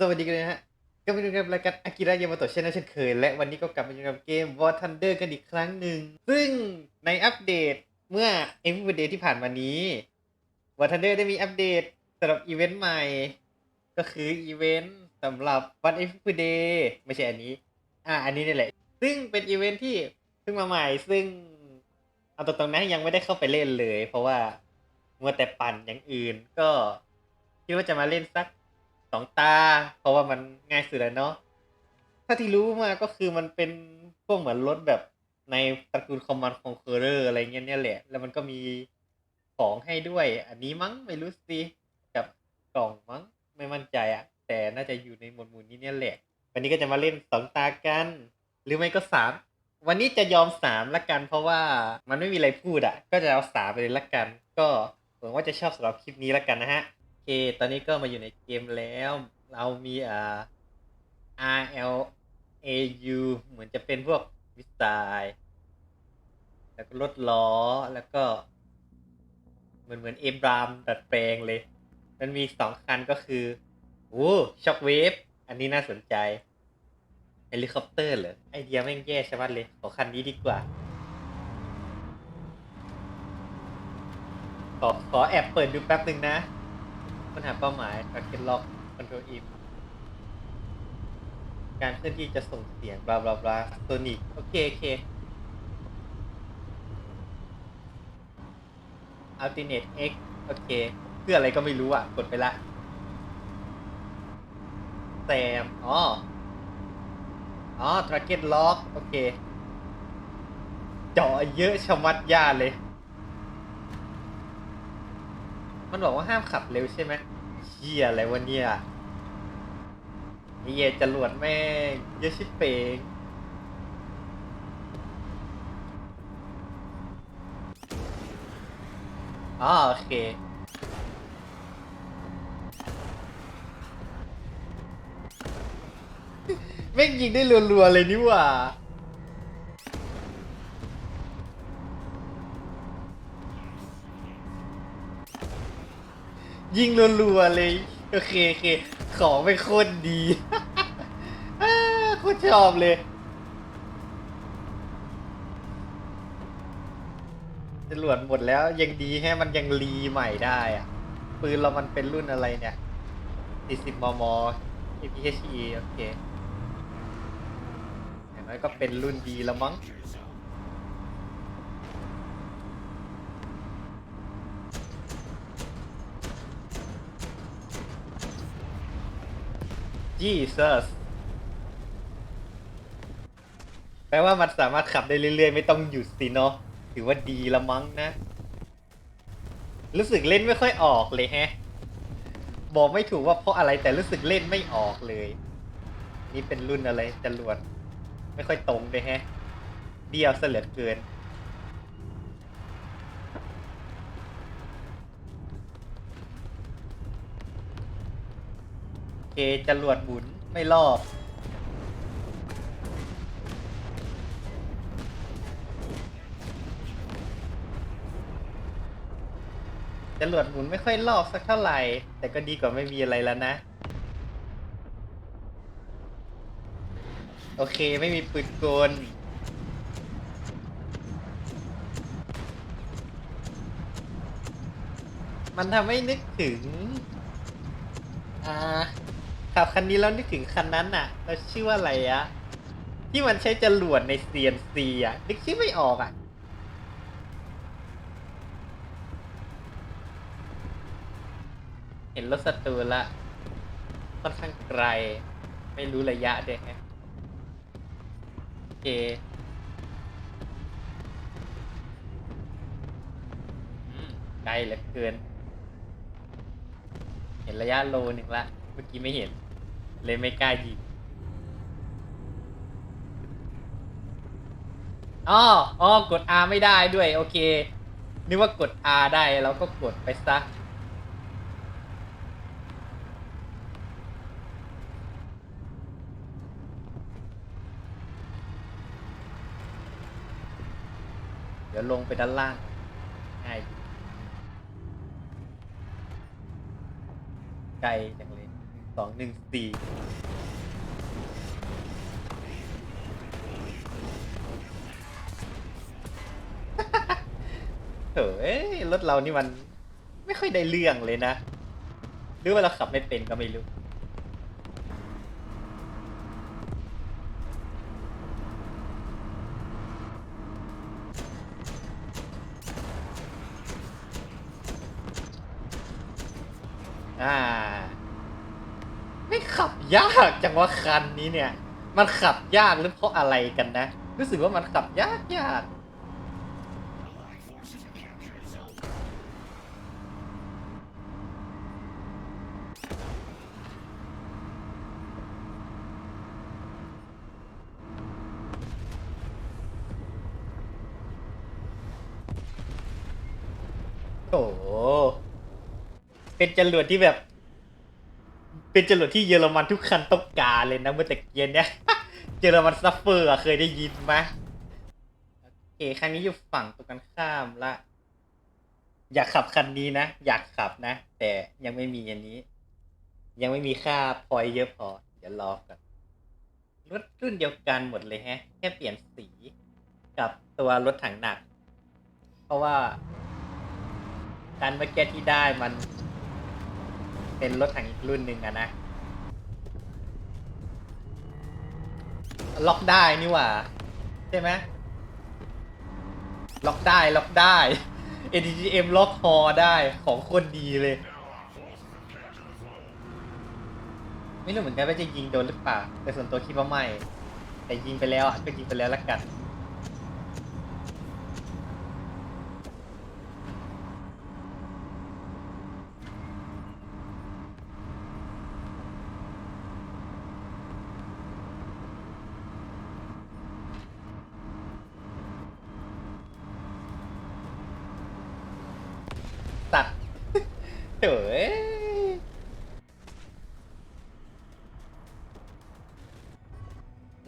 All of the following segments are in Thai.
สวัสดีกันนะฮะ ก็มาดูกับรายการอากิระยามาโตะเช่นเช่นเคย และวันนี้ก็กลับมาอยู่กับเกม War Thunder กันอีกครั้งหนึ่ง ซึ่งในอัปเดตเมื่อ Every Day ที่ผ่านมานี้ War Thunder ได้มีอัปเดตสำหรับอีเวนต์ใหม่ ก็คืออีเวนต์สำหรับวัน Every Day ไม่ใช่อันนี้ อ่า อันนี้นี่แหละ ซึ่งเป็นอีเวนต์ที่เพิ่งมาใหม่ ซึ่งเอาตรงๆนะยังไม่ได้เข้าไปเล่นเลย เพราะว่ามัวแต่ปั่นอย่างอื่นก็คิดว่าจะมาเล่นสัก สองตา เพราะว่ามันง่ายสุดแล้วเนาะถ้าที่รู้มาก็คือมันเป็นพวกเหมือนรถแบบในตระกูลคอมมานด์คอนเคอร์เรอร์อะไรเงี้ยเนี่ยแหละ แล้วมันก็มีของให้ด้วย อันนี้มั้งไม่รู้สิกับกล่องมั้งไม่มั่นใจอะแต่น่าจะอยู่ในหมวดหมู่นี้เนี่ยแหละ วันนี้ก็จะมาเล่นสองตากัน หรือไม่ก็สามวันนี้จะยอมสามละกัน เพราะว่ามันไม่มีอะไรพูดอะก็จะเอาสามไปเลยละกัน ก็หวังว่าจะชอบสำหรับคลิปนี้ละกันนะฮะ เค ตอนนี้ก็มาอยู่ในเกมแล้ว เรามีอ่า R L A U เหมือนจะเป็นพวกวิสายแล้วก็รถล้อ แล้วก็ เหมือนเหมือนเอบรามดัดแปลงเลย มันมีสองคันก็คือโอ้ช็อคเวฟ อันนี้น่าสนใจเฮลิคอปเตอร์เหรอ ไอเดียแม่งแย่ใช่ไหมเลย ขอคันนี้ดีกว่า ขอขอแอบเปิดดูแป๊บหนึ่งนะ ปัญหาเป้าหมายการเก็ตล็อกคอนโทรลอิมการเคลื่อนที่จะส่งเสียงบลาบลาบลาโซนิกโอเค โอเค Alternate X โอเค เพื่ออะไรก็ไม่รู้อะ กดไปละแซมอ๋อ อ๋อ Target Lock โอเค เจาะเยอะชะมัดย่าเลย มันบอกว่าห้ามขับเร็วใช่ไหมเชี่ยอะไรวะเนี่ยนี่เยจรวดแม่งเยอะชิบเป่งอ๋อโอเคแม่งยิงได้รัวๆเลยนี่หว่า ยิงรัวๆเลย โอเคโอเคของเป็นโคตรดีโคตรชอบเลยจรวดหมดแล้วยังดีแค่มันยังรีใหม่ได้อะปืนเรามันเป็นรุ่นอะไรเนี่ย40มม APHE โอเคอย่างน้อยก็เป็นรุ่นดีแล้วมั้ง Jesus แปลว่ามันสามารถขับได้เรื่อยๆ ไม่ต้องหยุดสิเนาะถือว่าดีละมั้งนะ รู้สึกเล่นไม่ค่อยออกเลยแฮะ บอกไม่ถูกว่าเพราะอะไรแต่รู้สึกเล่นไม่ออกเลย นี่เป็นรุ่นอะไรจรวด ไม่ค่อยตรงเลยแฮะ เดียวเสลือเกิน โอเคจรวดหมุนไม่รอบจรวดหมุนไม่ค่อยรอบสักเท่าไหร่ แต่ก็ดีกว่าไม่มีอะไรแล้วนะ โอเคไม่มีปืนกลมันทำให้นึกถึง อ่า ขับคันนี้แล้วนึกถึงคันนั้นน่ะ แล้วชื่อว่าอะไรอะที่มันใช้จรวดใน CNC อะ นึกชื่อไม่ออกอะ เห็นรถศัตรูละค่อนข้างไกล ไม่รู้ระยะด้วยฮะโอเคไกลเหลือเกิน เห็นระยะโลหนึ่งละ เมื่อกี้ไม่เห็น เลยไม่กล้ายิงอ๋ออ๋อกด R ไม่ได้ด้วย โอเค นึกว่ากด R ได้เราก็กดไปซะ เดี๋ยวลงไปด้านล่างง่ายไกลจัง สองหนึ่งสี่เฮ้ยรถเรานี่มัน ไม่ค่อยได้เรื่องเลยนะ หรือว่าเราขับไม่เป็นก็ไม่รู้ ว่าคันนี้เนี่ย มันขับยากหรือเพราะอะไรกันนะ รู้สึกว่ามันขับยากยากโอ้เป็นจรวดที่แบบ เป็นจรวดที่เยอรมันทุกคันต้องการเลยนะเมื่อตะเกียนเนี่ยเยอรมันซัฟเฟอร์เคยได้ยินไหมโอเคคันนี้อยู่ฝั่งตรงกันข้ามละ อยากขับคันนี้นะ อยากขับนะ แต่ยังไม่มีอันนี้ ยังไม่มีค่าพอยเยอะพอ เดี๋ยวรอก่อนรถรุ่นเดียวกันหมดเลยแฮะ แค่เปลี่ยนสีกับตัวรถถังหนัก เพราะว่าการเมื่อกี้ที่ได้มัน เป็นรถถังอีกรุ่นหนึ่งอะนะ ล็อกได้นี่หว่า ใช่ไหมล็อกได้ล็อกได้ ADGM ล็อกคอได้ของคนดีเลย ไม่รู้เหมือนกันว่าจะยิงโดนหรือเปล่าแต่ส่วนตัวคิดว่าไม่ แต่ยิงไปแล้วอะก็ยิงไปแล้วละกัน ตัด เฮ้ย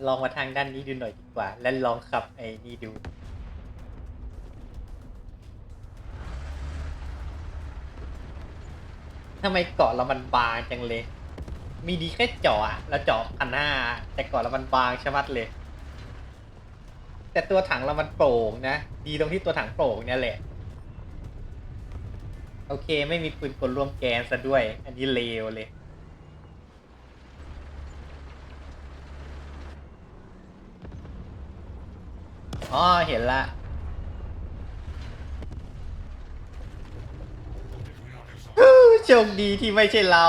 ลองมาทางด้านนี้ดูหน่อยดีกว่า และลองขับไอ้นี่ดู ทำไมเกาะเรามันบางจังเลย มีดีแค่เจาะอะเราเจาะพันห้าแต่เกาะเรามันบางชะมัดเลย แต่ตัวถังเรามันโปร่งนะ ดีตรงที่ตัวถังโปร่งเนี่ยแหละ โอเคไม่มีปืนกลรวมแกนซะด้วย อันนี้เลวเลย อ๋อเห็นละโชคดีที่ไม่ใช่เรา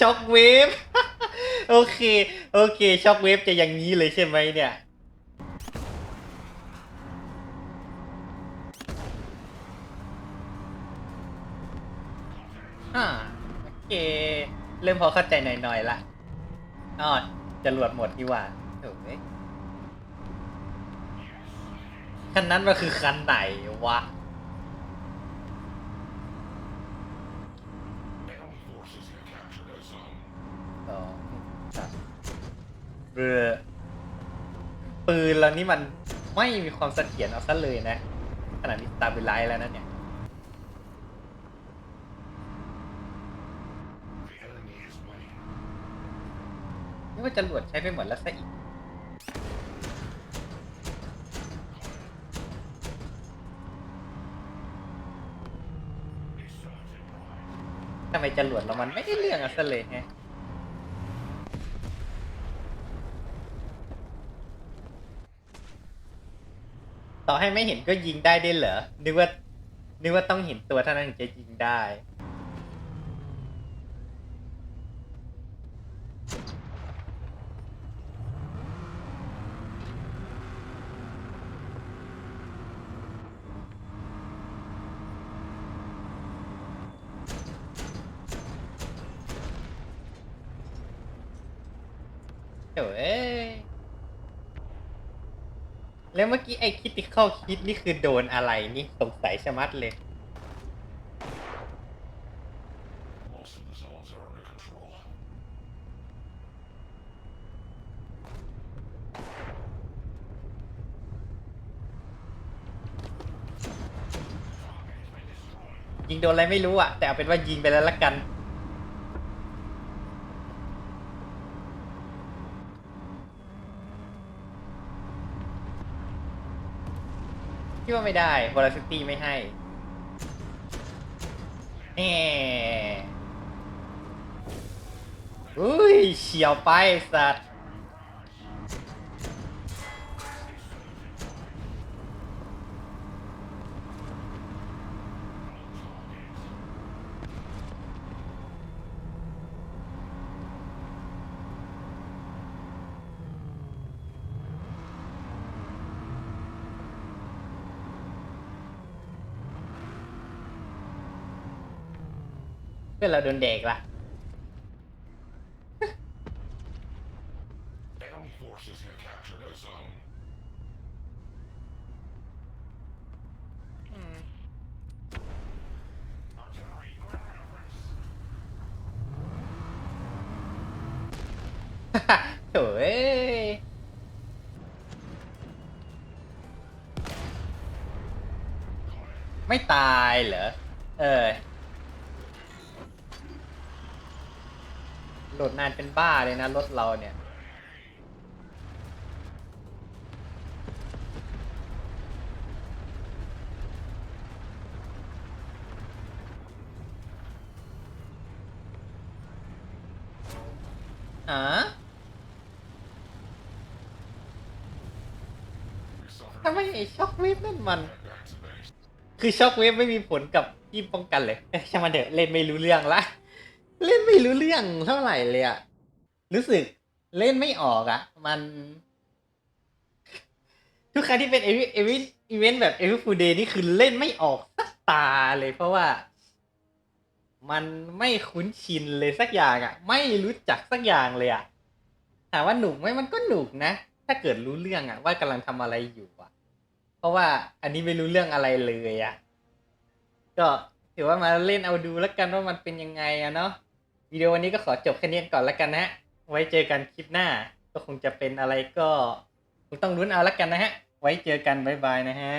ช็อกเวฟ โอเค โอเคช็อกเวฟจะอย่างนี้เลยใช่ไหมเนี่ย อ่าโอเค เริ่มพอเข้าใจหน่อยๆละอ๋อจรวดหมดนี่ว่าถ่เอ้ยคันนั้นมันคือคันไหนวะ สองสาม เรือปืนเรานี่มันไม่มีความเสถียรเอาซะเลยนะ ขนาดนี้ตาเป็นไลท์แล้วนะเนี่ย นี่ว่าจรวดใช้ไปหมดแล้วซะอีกทำไมจรวดเรามันไม่ได้เรื่องเอาซะเลยฮะ ต่อให้ไม่เห็นก็ยิงได้ได้เหรอ นึกว่า นึกว่าต้องเห็นตัวเท่านั้นถึงจะยิงได้เดี๋ยวเอ้ย แล้วเมื่อกี้ไอ้คิติเข้าคิดนี่คือโดนอะไรนี่สงสัยชะมัดเลย rest of the zones are under control. ยิงโดนอะไรไม่รู้อะแต่เอาเป็นว่ายิงไปแล้วละกัน คิดว่าไม่ได้บราซิตี้ไม่ให้แหมอุ้ยเฉียวไปสัตว์ เพื่อนเราโดนเด็กละ Enemy forces have captured a zone. อืม Artillery ground. โถ่เอ้ยไม่ตายเหรอ เออ โหลดนานเป็นบ้าเลยนะรถเราเนี่ยอ๋อ We suffered ทำไมไอ้ช็อคเวฟนั่นมัน คือช็อคเวฟไม่มีผลกับที่ป้องกันเลยเอ้ยช่างมันเถอะเล่นไม่รู้เรื่องละ เล่นไม่รู้เรื่องเท่าไหร่เลยอะรู้สึกเล่นไม่ออกอะมัน ทุกครั้งที่เป็นเอวิเอวิอีเวนต์แบบเอวิฟูเดย์นี่คือเล่นไม่ออกสักตาเลยเพราะว่า มันไม่คุ้นชินเลยสักอย่างอะไม่รู้จักสักอย่างเลยอะถามว่าหนุกไหมมันก็หนุกนะ ถ้าเกิดรู้เรื่องอะว่ากำลังทำอะไรอยู่อะเพราะว่าอันนี้ไม่รู้เรื่องอะไรเลยอะก็ถือว่ามาเล่นเอาดูแล้วกันว่ามันเป็นยังไงอะเนาะ วิดีโอวันนี้ก็ขอจบแค่นี้ก่อนแล้วกันนะฮะ ไว้เจอกันคลิปหน้า ก็คงจะเป็นอะไรก็คงต้องลุ้นเอาแล้วกันนะฮะ ไว้เจอกันบ๊ายบายนะฮะ